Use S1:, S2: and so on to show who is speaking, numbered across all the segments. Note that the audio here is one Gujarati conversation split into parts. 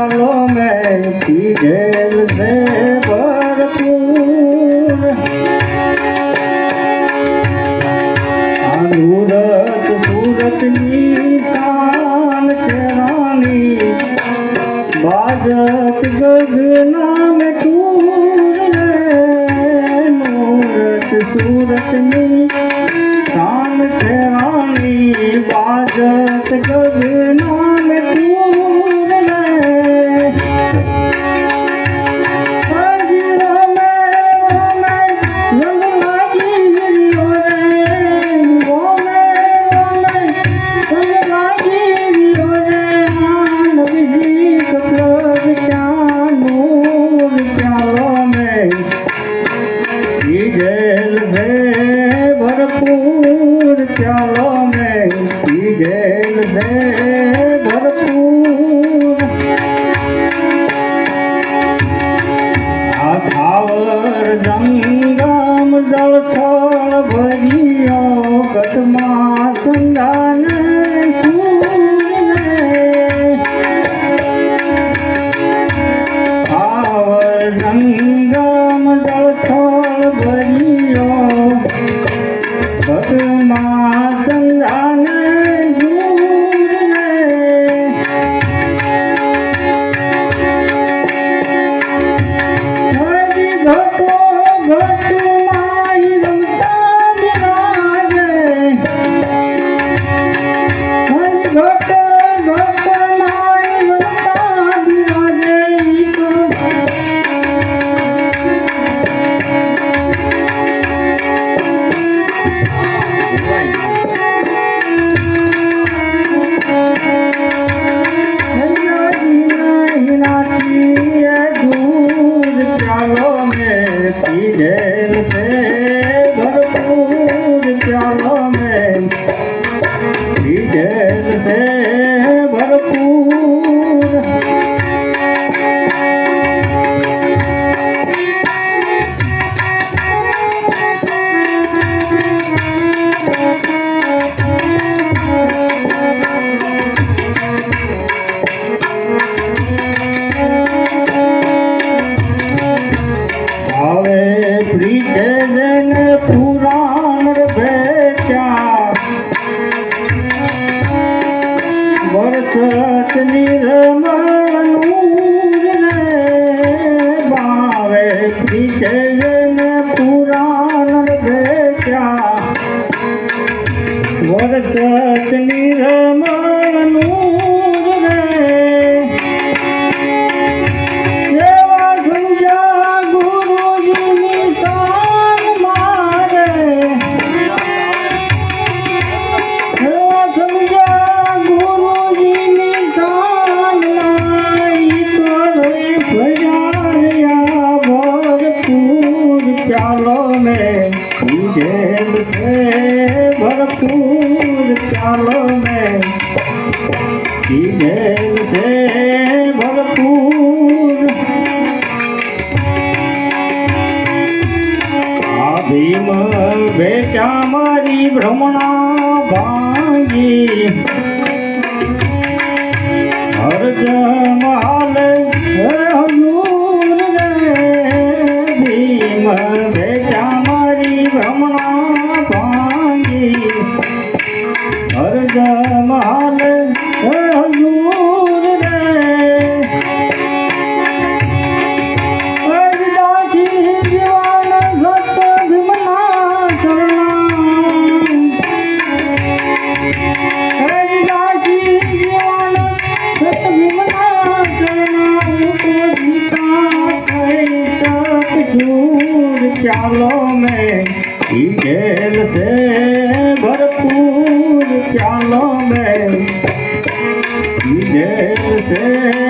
S1: निकालो मैं इसी जेल से। ભરિયો કટમાં સંદાન સાવર જંગમ જળથો man પ્રેમ છે ભરપૂર ચાલો મેં પીધેલ છે ભરપૂર. આ ભીમ બેટા મારી ભ્રમણા ભાંગી. હર જમહાલ say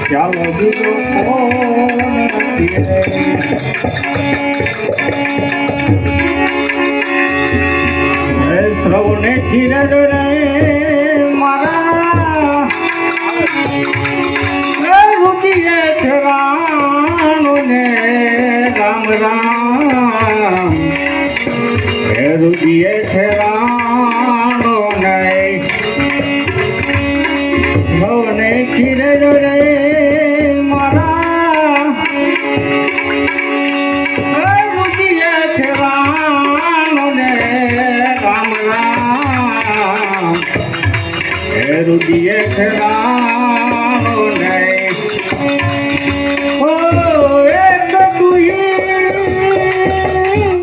S1: ચાલો બીજો શ્રવણે ચિરડ રે મારા રુચિએ ઠરાણો ને રામ રામ રુચિએ ઠરાણો ને શ્રવણે ચિરડ રે રામ રામ હે રુચિએ ઠરાણો